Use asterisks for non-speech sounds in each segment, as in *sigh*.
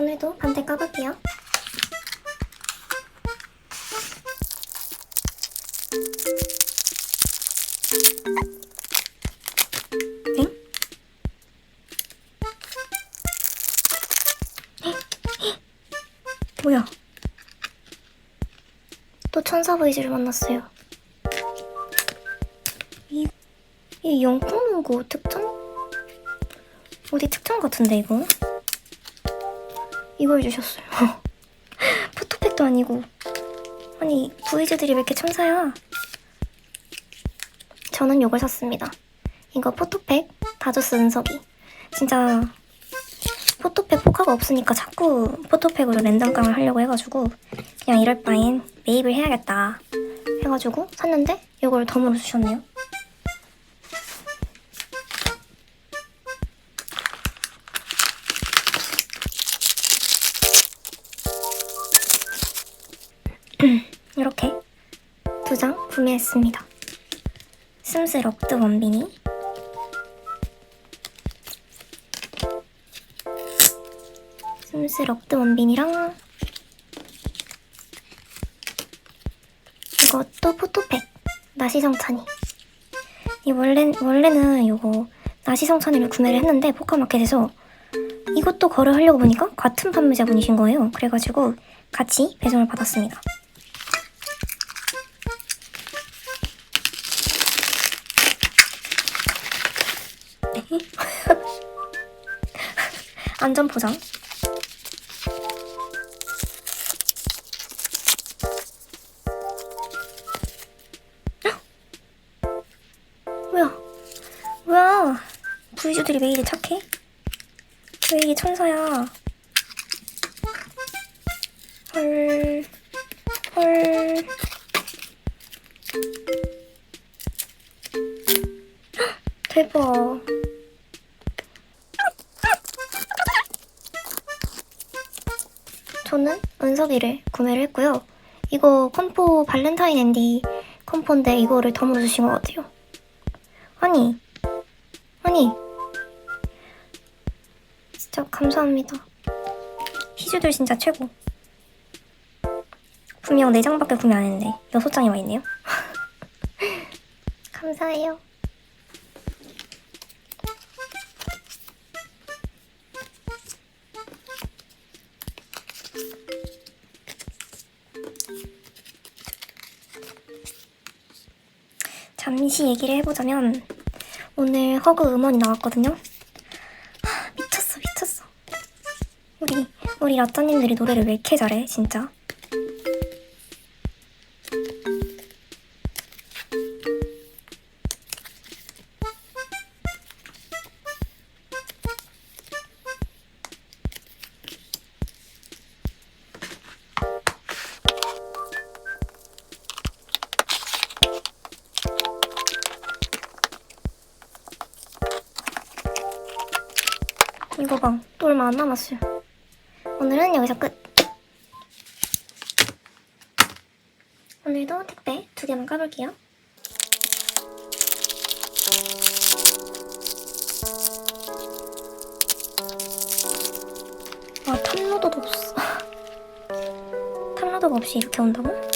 오늘도 반대 까볼게요. 엥? 뭐야? 또 천사 보이즈를 만났어요. 이, 이 영콩문고 특전? 어디 특전 같은데 이거? 이걸 주셨어요. *laughs* 포토팩도 아니고. 아니 보이즈들이 왜 이렇게 천사야? 저는 이걸 샀습니다. 이거 포토팩 다저스 은석이. 진짜 포토팩 포카가 없으니까 자꾸 포토팩으로 랜덤 깡을 하려고 해가지고 그냥 이럴 바엔 매입을 해야겠다 해가지고 샀는데 이걸 덤으로 주셨네요. 구매했습니다. 스무스 럭드 원빈이 스무스 럭드 원빈이랑 이것도 포토팩 나시성찬이 이 원래 원래는 이거 나시성찬이를 구매를 했는데 포카마켓에서 이것도 거래하려고 보니까 같은 판매자분이신 거예요. 그래가지고 같이 배송을 받았습니다. 안전 포장. 뭐야? 뭐야? 부이즈들이 왜 이리 착해? 왜 이게 천사야? 헐, 헐. 은석이를 구매를 했고요. 이거 컴포 발렌타인 앤디 컴포인데 이거를 덤으로 주신 것 같아요. 아니, 아니, 진짜 감사합니다. 희주들 진짜 최고. 분명 4장밖에 구매 안 했는데 6장이 와 있네요. *laughs* 감사해요. 잠시 얘기를 해보자면 오늘 허그 음원이 나왔거든요. 하, 미쳤어 미쳤어. 우리 우리 라짜님들이 노래를 왜 이렇게 잘해 진짜. 봐. 또 얼마 안 남았어요. 오늘은 여기서 끝. 오늘도 택배 두 개만 까볼게요. 와, 탑로더도 없어. *laughs* 탑로더가 없이 이렇게 온다고?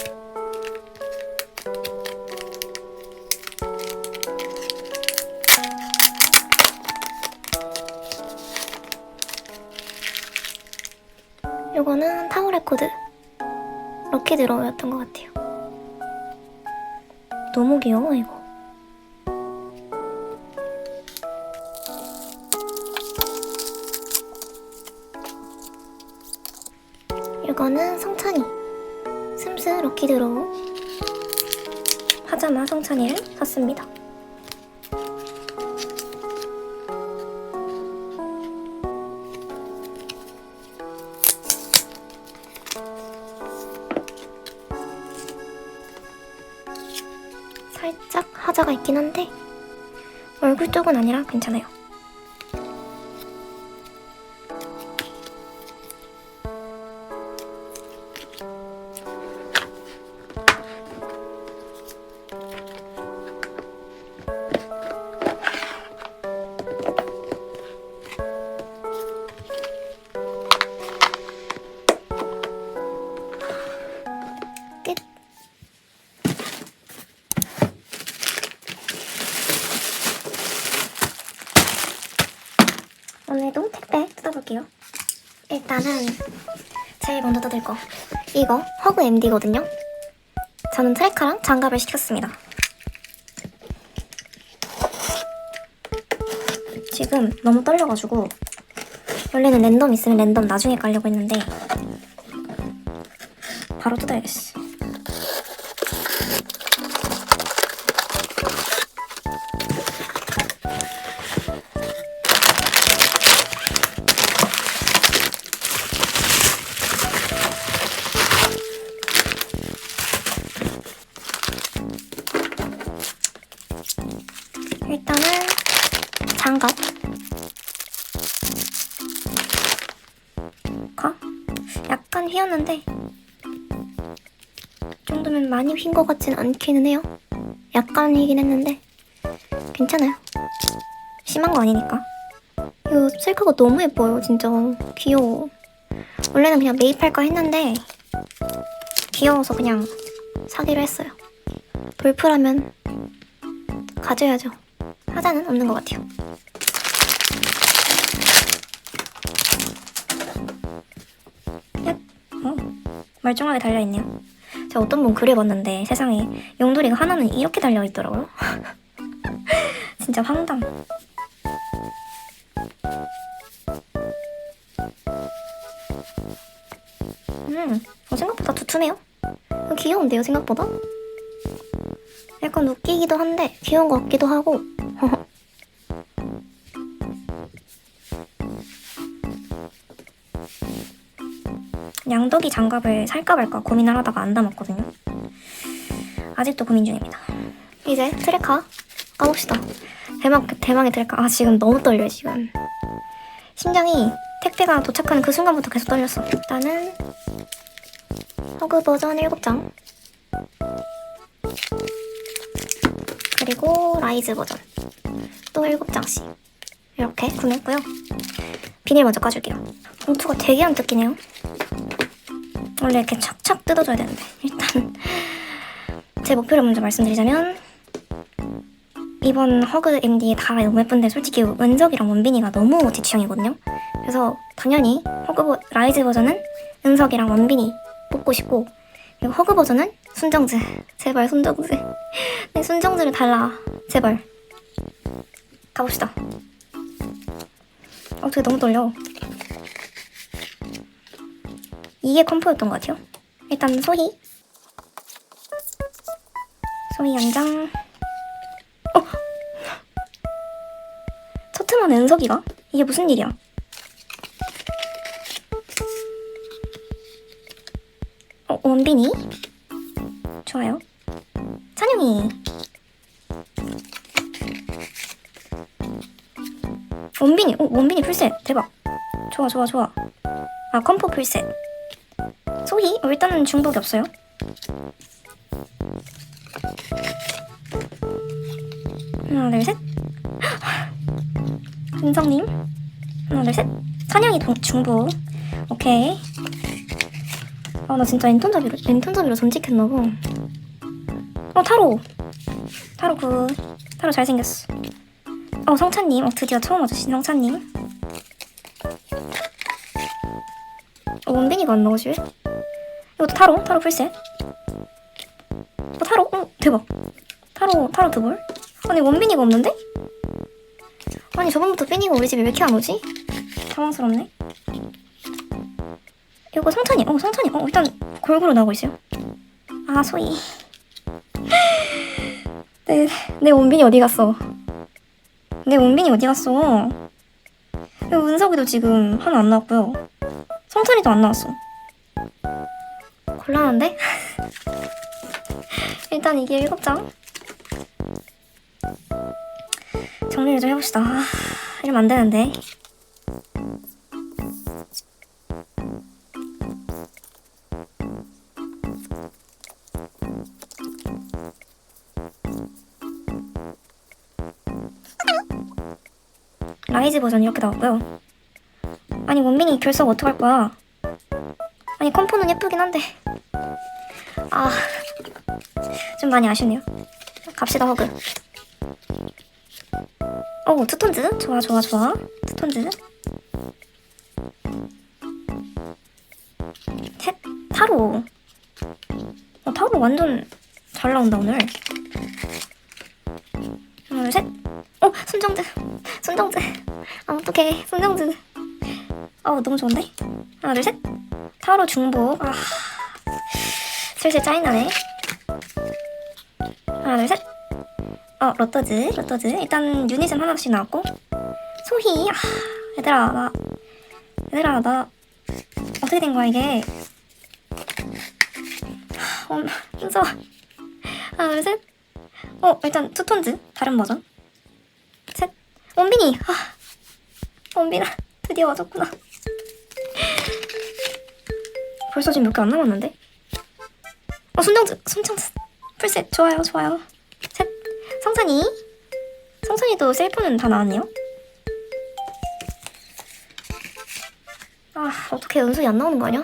럭키 드로우였던 것 같아요. 너무 귀여워 이거. 이거는 성찬이 슴스 럭키 드로우 파자마 성찬이를 샀습니다. 한데 얼굴 쪽은 아니라 괜찮아요. 일단은 제일 먼저 뜯을 거. 이거 허그 MD거든요. 저는 트레카랑 장갑을 시켰습니다. 지금 너무 떨려가지고 원래는 랜덤 있으면 랜덤 나중에 깔려고 했는데 바로 뜯어야겠어. 이 정도면 많이 휜 것 같진 않기는 해요. 약간 휘긴 했는데 괜찮아요. 심한 거 아니니까. 이거 셀카가 너무 예뻐요 진짜. 귀여워. 원래는 그냥 매입할까 했는데 귀여워서 그냥 사기로 했어요. 돌프라면 가져야죠. 하자는 없는 것 같아요. 멀쩡하게 달려있네요. 제가 어떤 분 글을 봤는데 세상에 용돌이가 하나는 이렇게 달려있더라고요. *laughs* 진짜 황당. 음, 어, 생각보다 두툼해요. 어, 귀여운데요, 생각보다? 약간 웃기기도 한데 귀여운 것 같기도 하고 양덕이 장갑을 살까 말까 고민을 하다가 안 담았거든요. 아직도 고민 중입니다. 이제 트레카 까봅시다. 대망 대망의 트레카. 아 지금 너무 떨려 지금. 심장이 택배가 도착하는 그 순간부터 계속 떨렸어. 일단은 허그 버전 7장. 그리고 라이즈 버전 또 7장씩 이렇게 구매했고요. 비닐 먼저 까줄게요. 봉투가 되게 안 뜯기네요. 원래 이렇게 착착 뜯어줘야 되는데 일단 제 목표를 먼저 말씀드리자면 이번 허그 MD 다 너무 예쁜데 솔직히 은석이랑 원빈이가 너무 제 취향이거든요. 그래서 당연히 허그 버, 라이즈 버전은 은석이랑 원빈이 뽑고 싶고 그리고 허그 버전은 순정즈 제발 순정즈 *laughs* 네, 순정즈를 달라 제발 가봅시다. 어, 되게 너무 떨려. 이게 컴포였던 것 같아요. 일단 소희. 소희 한 장. 어! 첫 트만 은석이가? 이게 무슨 일이야? 어, 원빈이? 좋아요. 찬영이. 원빈이, 어, 원빈이 풀셋. 대박. 좋아, 좋아, 좋아. 아, 컴포 풀셋. 소희? 어, 일단은 중복이 없어요. 하나, 둘, 셋. *gasps* 은성님. 하나, 둘, 셋. 찬영이 동, 중복. 오케이. 아, 나 진짜 랜턴잡이로, 랜턴잡이로 전직했나봐. 어, 타로. 타로 굿. 타로 잘생겼어. 어, 성찬님. 어, 드디어 처음 와주신 성찬님. 어, 원빈이가 안 나오지? 이것도 타로? 타로 풀셋? 어, 타로? 어, 대박. 타로, 타로 두 벌? 아니, 원빈이가 없는데? 아니, 저번부터 빈이가 우리 집에 왜 이렇게 안 오지? 당황스럽네. 이거 성찬이, 어, 성찬이, 어, 일단 골고루 나오고 있어요. 아, 소희. *gasps* 내, 내 원빈이 어디 갔어? 내 원빈이 어디 갔어? 은석이도 지금 하나 안 나왔고요. 성찬이도 안 나왔어. 곤란한데? *laughs* 일단 이게 일곱 장. 정리를 좀 해봅시다. 아, 이러면 안 되는데. 라이즈 버전 이렇게 나왔고요. 아니 원빈이 결석 어떡할 거야? 아니 컴포는 예쁘긴 한데 아, 좀 많이 아쉽네요. 갑시다, 허그. 오, 투톤즈. 좋아, 좋아, 좋아. 투톤즈. 헷, 타로. 어, 타로 완전 잘 나온다, 오늘. 하나, 둘, 셋. 어, 순정즈. 순정즈. 아, 어떡해. 순정즈. 어, 너무 좋은데? 하나, 둘, 셋. 타로 중복. 아. 슬슬 짜증나네. 하나, 둘, 셋. 어, 로또즈, 로또즈. 일단 유닛은 하나씩 나왔고. 소희. 아, 얘들아, 나. 얘들아, 나. 어떻게 된 거야, 이게? 하, 어, 순서. 하나, 둘, 셋. 어, 일단 투톤즈. 다른 버전. 셋. 원빈이. 아, 원빈아. 드디어 와줬구나. *laughs* 벌써 지금 몇 개 안 남았는데? 어, 순정즈. 순정즈. 풀셋. 좋아요, 좋아요. 셋. 성산이. 성산이도 셀프는 다 나왔네요. 아, 어떻게 은솔이 안 나오는 거 아니야?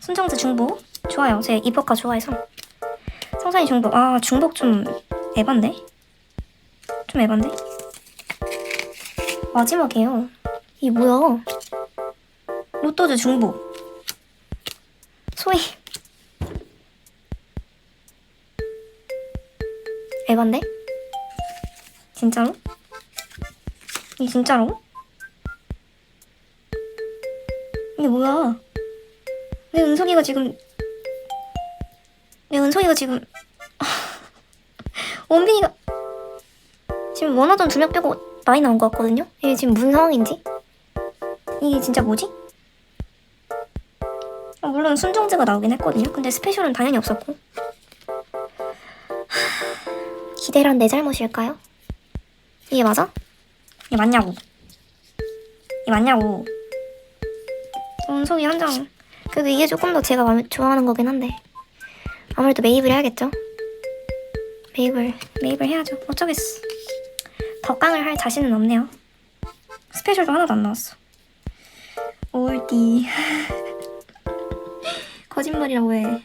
순정즈 중복. 좋아요. 제 이퍼카 좋아해서. 성산이 중복. 아, 중복 좀 에반데? 좀 에반데? 마지막이에요. 이 뭐야? 로또즈 중복. 소희. 에반데? 진짜로? 이 진짜로? 이게 뭐야? 내 은석이가 지금 내 은석이가 지금 *laughs* 원빈이가 지금 원하던 두 명 빼고 많이 나온 것 같거든요? 이게 지금 무슨 상황인지? 이게 진짜 뭐지? 아, 물론 순정제가 나오긴 했거든요. 근데 스페셜은 당연히 없었고 하, 기대란 내 잘못일까요? 이게 맞아? 이게 맞냐고 이게 맞냐고 은석이 한 장. 그래도 이게 조금 더 제가 마음에 좋아하는 거긴 한데. 아무래도 메이블 해야겠죠? 메이블, 메이블 해야죠. 어쩌겠어. 덕강을 할 자신은 없네요. 스페셜도 하나도 안 나왔어. 올디. *laughs* 거짓말이라고 해.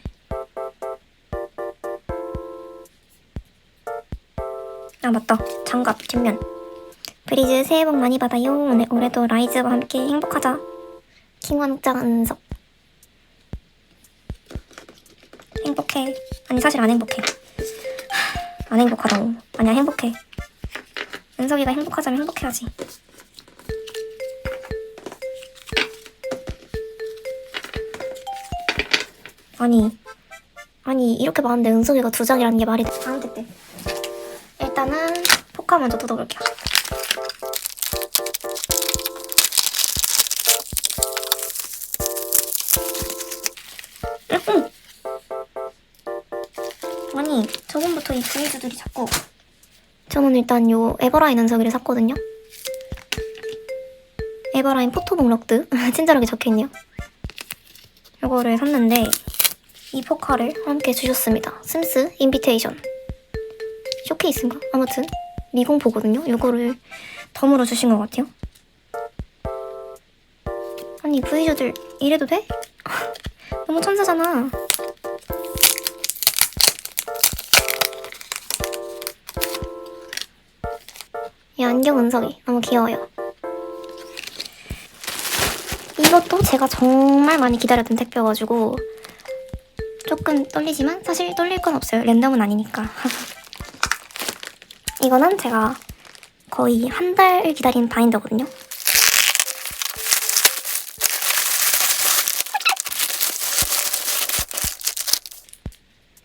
맞다. 장갑, 뒷면. 브리즈 새해 복 많이 받아요. 네, 올해도 라이즈와 함께 행복하자. 킹왕짱 은석 행복해 아니 사실 안 행복해 하, 안 행복하다고 아니야 행복해 은석이가 행복하자면 행복해야지 아니 아니 이렇게 많은데 은석이가 두 장이라는 게 말이 때 일단은 포카 먼저 뜯어볼게요. 응. 아니 저번부터 이 브레이즈들이 자꾸 저는 일단 요 에버라인 은석이를 샀거든요. 에버라인 포토북 럭드 *laughs* 친절하게 적혀있네요. 요거를 샀는데 이 포카를 함께 주셨습니다. 심스 인비테이션 쇼케이스인가? 아무튼 미공포거든요 요거를 덤으로 주신 것 같아요 아니 브이저들 이래도 돼? *laughs* 너무 천사잖아. 이 안경 은석이 너무 귀여워요. 이것도 제가 정말 많이 기다렸던 택배여가지고 조금 떨리지만 사실 떨릴 건 없어요. 랜덤은 아니니까. *laughs* 이거는 제가 거의 한달 기다린 바인더거든요.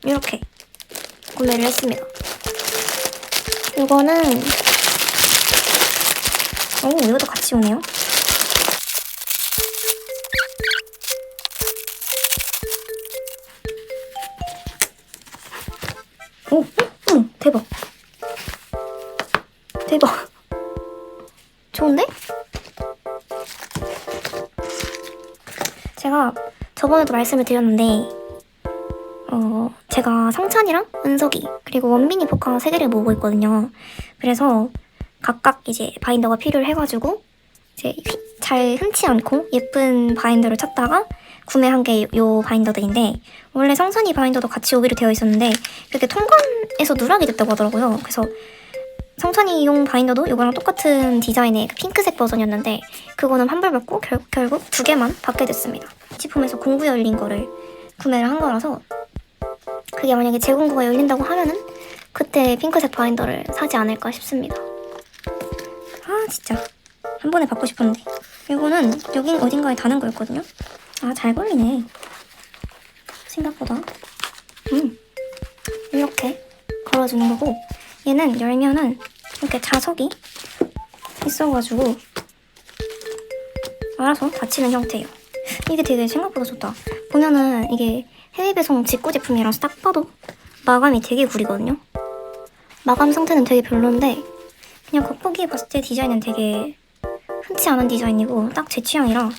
이렇게 구매를 했습니다. 이거는 오 이것도 같이 오네요. 좋은데? 제가 저번에도 말씀을 드렸는데 어, 제가 성찬이랑 은석이 그리고 원빈이 포카 세 개를 모으고 있거든요. 그래서 각각 이제 바인더가 필요해가지고 이제 휘- 잘 흔치 않고 예쁜 바인더를 찾다가 구매한 게 요 바인더들인데 원래 성찬이 바인더도 같이 오기로 되어 있었는데 그렇게 통관에서 누락이 됐다고 하더라고요. 그래서 성찬이용 바인더도 이거랑 똑같은 디자인의 그 핑크색 버전이었는데 그거는 환불받고 결, 결국 두 개만 받게 됐습니다. 시품에서 공구 열린 거를 구매를 한 거라서 그게 만약에 재공고가 열린다고 하면은 그때 핑크색 바인더를 사지 않을까 싶습니다. 아 진짜 한 번에 받고 싶었는데 이거는 여기 어딘가에 다는 거였거든요. 아 잘 걸리네. 생각보다. 음 이렇게 걸어주는 거고 얘는 열면은 이렇게 자석이 있어가지고 알아서 닫히는 형태예요. 이게 되게 생각보다 좋다. 보면은 이게 해외 배송 직구 제품이라서 딱 봐도 마감이 되게 구리거든요. 마감 상태는 되게 별론데 그냥 겉보기에 봤을 때 디자인은 되게 흔치 않은 디자인이고 딱 제 취향이라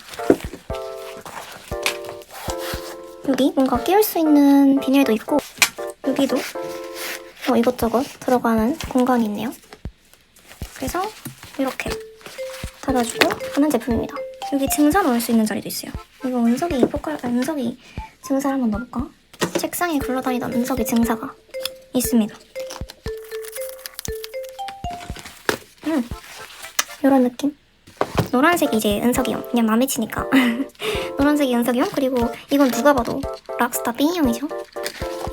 여기 뭔가 끼울 수 있는 비닐도 있고 여기도 어, 이것저것 들어가는 공간이 있네요. 그래서 이렇게 닫아주고 하는 제품입니다. 여기 증사 넣을 수 있는 자리도 있어요. 이거 은석이 포칼, 아, 은석이 증사를 한번 넣어볼까? 책상에 굴러다니던 은석이 증사가 있습니다. 음, 이런 느낌? 노란색이 이제 은석이형. 그냥 맘에 치니까. *laughs* 노란색이 은석이형. 그리고 이건 누가 봐도 락스타 B형이죠.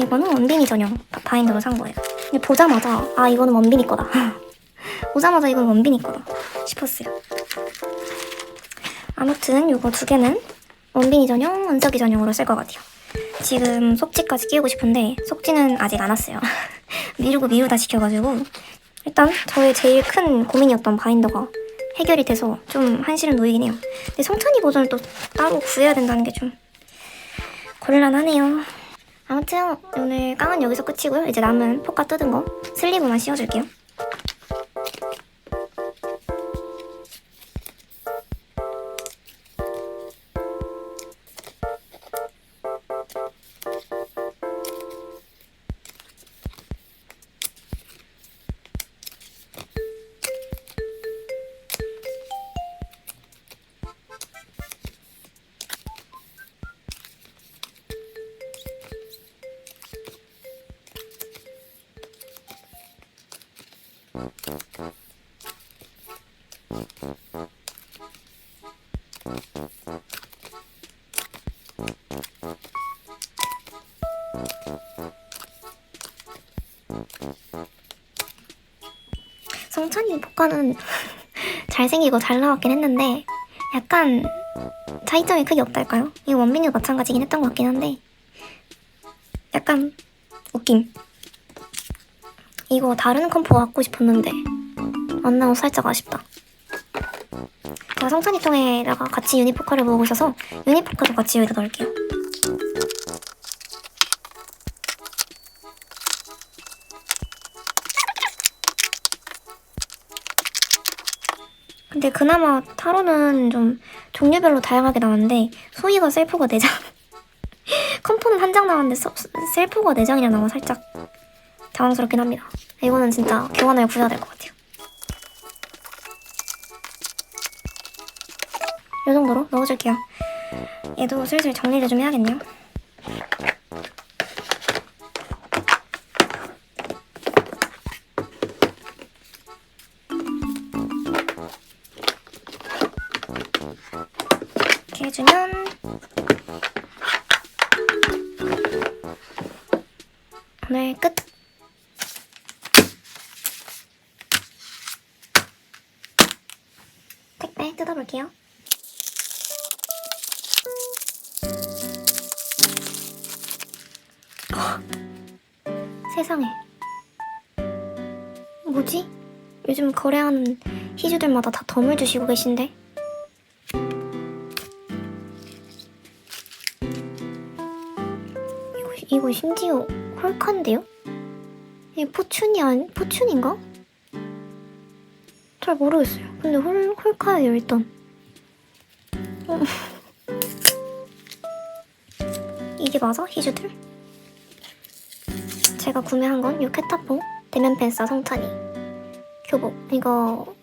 이거는 원빈이 전용 바- 바인더로 산 거예요. 근데 보자마자 아 이거는 원빈이 거다. *laughs* 보자마자 이건 원빈이 거다 싶었어요. 아무튼 이거 두 개는 원빈이 전용, 은석이 전용으로 쓸 것 같아요. 지금 속지까지 끼우고 싶은데 속지는 아직 안 왔어요. *laughs* 미루고 미루다 시켜가지고 일단 저의 제일 큰 고민이었던 바인더가 해결이 돼서 좀 한시름 놓이긴 해요. 근데 성찬이 버전을 또 따로 구해야 된다는 게 좀 곤란하네요. 아무튼 오늘 깡은 여기서 끝이고요. 이제 남은 포카 뜯은 거 슬리브만 씌워줄게요. 성찬이 포카는 잘생기고 잘 나왔긴 했는데 약간 차이점이 크게 없달까요? 이 원빈이도 마찬가지긴 했던 것 같긴 한데 약간 웃김. 이거 다른 컴포 갖고 싶었는데 안 나와서 살짝 아쉽다. 제가 성찬이 통에다가 같이 유니포카를 모으고 있어서 유니포카도 같이 여기다 넣을게요 근데 그나마 타로는 좀 종류별로 다양하게 나왔는데 소희가 셀프가 4장. *laughs* 컴포는 한 장 나왔는데 서- 셀프가 4장이나 나와 살짝. 당황스럽긴 합니다. 이거는 진짜 교환을 구해야 될 것 같아요. 이 정도로 넣어줄게요. 얘도 슬슬 정리를 좀 해야겠네요 택배 뜯어볼게요. 세상에. 뭐지? 요즘 거래하는 희주들마다 다 덤을 주시고 계신데? 이거, 이거 심지어 홀카인데요? 이게 포춘이 아니, 포춘인가? 잘 모르겠어요. 근데 홀, 홀카예요, 일단. 어. 이게 맞아? 히즈들? 제가 구매한 건 유케타포 대면 펜사 성찬이 교복 이거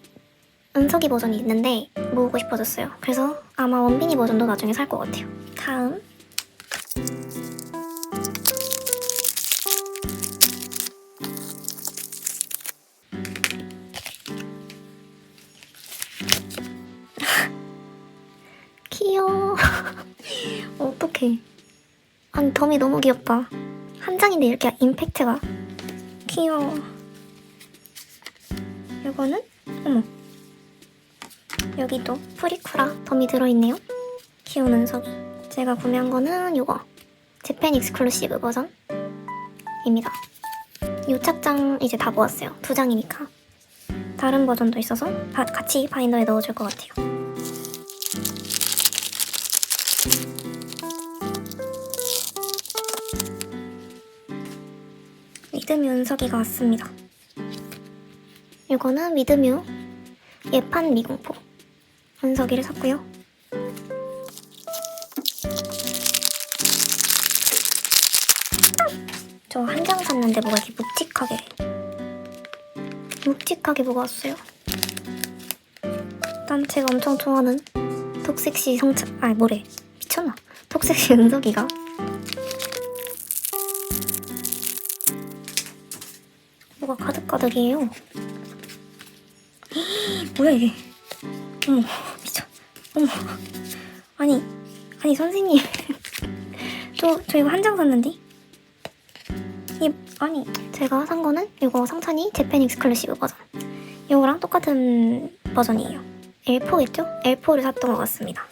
은석이 버전이 있는데 모으고 싶어졌어요. 그래서 아마 원빈이 버전도 나중에 살 것 같아요. 다음 어떡해. 아니 덤이 너무 귀엽다. 한 장인데 이렇게 임팩트가 귀여워. 이거는 어머 여기도 프리쿠라 덤이 들어있네요. 귀여운 은석이. 제가 구매한 거는 이거 재팬 익스클루시브 버전입니다. 이 착장 이제 다 모았어요. 두 장이니까. 다른 버전도 있어서 바- 같이 바인더에 넣어줄 것 같아요. 미드뮤 은석이가 왔습니다. 이거는 미드뮤 예판 미공포 은석이를 샀고요. 저 한 장 샀는데 뭐가 이렇게 묵직하게 묵직하게 뭐가 왔어요. 난 제가 엄청 좋아하는 독색시 성차 아니 뭐래 미쳤나 독색시 *laughs* 은석이가 가득가득이에요. *gasps* 뭐야 이게? 어머 미쳐. 어머 아니 아니 선생님 *laughs* 저저 이거 한 장 샀는데 이 아니 제가 산 거는 이거 성찬이 재팬 익스클루시브 버전 이거랑 똑같은 버전이에요. L4겠죠? L4를 샀던 것 같습니다.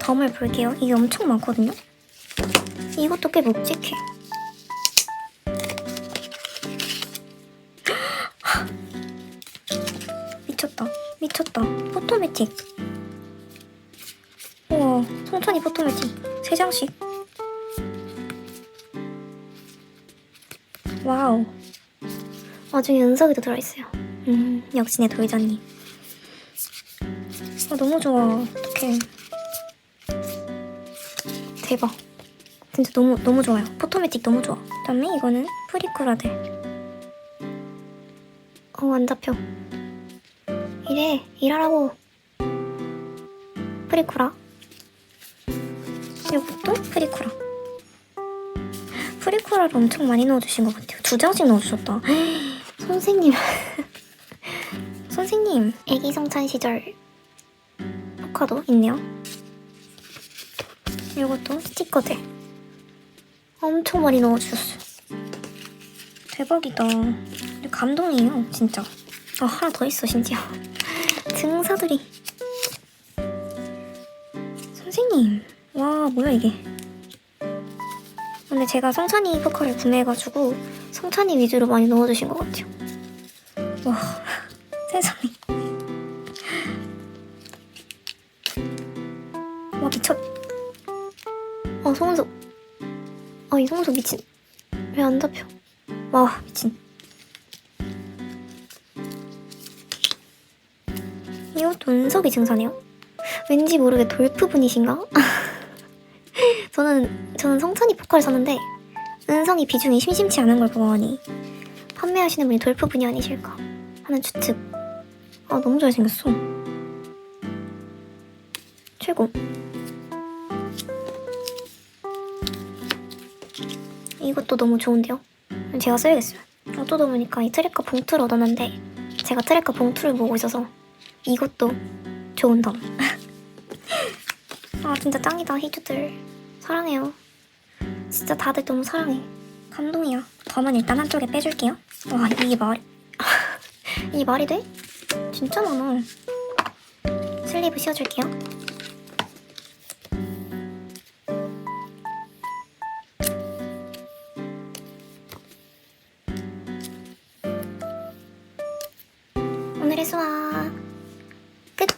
덤을 볼게요. 이게 엄청 많거든요. 이것도 꽤 묵직해. 포토매틱. 우와, 성찬이 포토매틱. 세 장씩. 와우. 나중에 은석이도 들어있어요. 음, 역시 내 돌자님. 아, 너무 좋아. 어떡해. 대박. 진짜 너무, 너무 좋아요. 포토매틱 너무 좋아. 그 다음에 이거는 프리쿠라들. 어, 안 잡혀. 이래, 일하라고. 프리쿠라. 이것도 프리쿠라. 프리쿠라를 엄청 많이 넣어주신 것 같아요. 두 장씩 넣어주셨다. *gasps* 선생님. *laughs* 선생님. 애기 성찬 시절 포카도 있네요. 이것도 스티커들. 엄청 많이 넣어주셨어요. 대박이다. 감동이에요, 진짜. 아, 하나 더 있어, 심지어. *laughs* 증사들이. 와, 뭐야, 이게. 근데 제가 성찬이 포카를 구매해가지고 성찬이 위주로 많이 넣어주신 것 같아요. 와, *laughs* 세상에. 와, 미쳤. 아, 송은석. 아, 이 송은석 미친. 왜 안 잡혀? 와, 미친. 이것도 은석이 증사네요. 왠지 모르게 돌프 분이신가? *laughs* 저는 저는 성찬이 포카를 샀는데 은성이 비중이 심심치 않은 걸 보아하니 판매하시는 분이 돌프 분이 아니실까 하는 추측. 아 너무 잘생겼어. 최고. 이것도 너무 좋은데요? 제가 써야겠어요. 어쩌다 보니까 이 트랙커 봉투를 얻었는데 제가 트랙커 봉투를 보고 있어서 이것도 좋은 덤. *laughs* 아 진짜 짱이다 히주들 사랑해요. 진짜 다들 너무 사랑해. 감동이야. 덤은 일단 한쪽에 빼줄게요. 와 이게 말이 *laughs* 이게 말이 돼? 진짜 많아. 슬리브 씌워줄게요. 오늘의 수학 끝.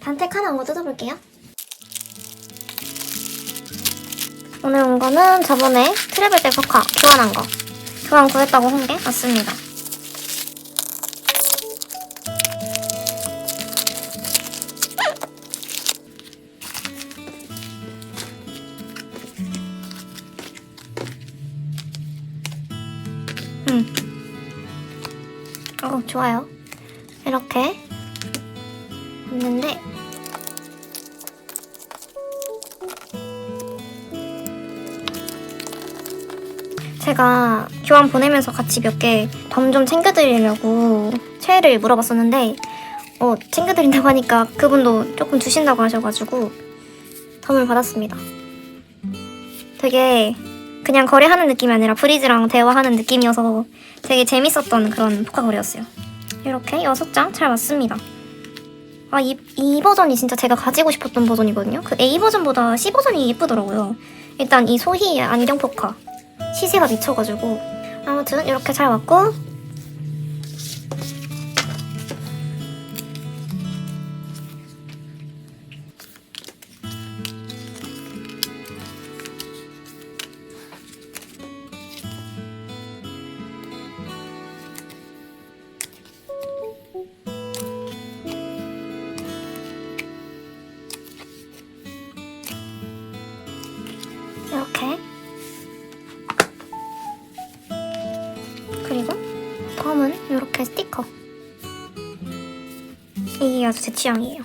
단택 하나 더 뜯어볼게요. 오늘 온 거는 저번에 트래블백 포카 교환한 거. 교환 구했다고 한게 왔습니다. 음. 어, 좋아요. 제가 교환 보내면서 같이 몇 개 덤 좀 챙겨드리려고 최애를 물어봤었는데 어 챙겨드린다고 하니까 그분도 조금 주신다고 하셔가지고 덤을 받았습니다. 되게 그냥 거래하는 느낌이 아니라 브리즈랑 대화하는 느낌이어서 되게 재밌었던 그런 포카거리였어요. 이렇게 여섯 장잘 왔습니다. 아, 이, 이 버전이 진짜 제가 가지고 싶었던 버전이거든요. 그 A 버전보다 C 버전이 예쁘더라고요. 일단 이 소희 안경 포카 시세가 미쳐가지고. 아무튼 이렇게 잘 왔고 아주 제 취향이에요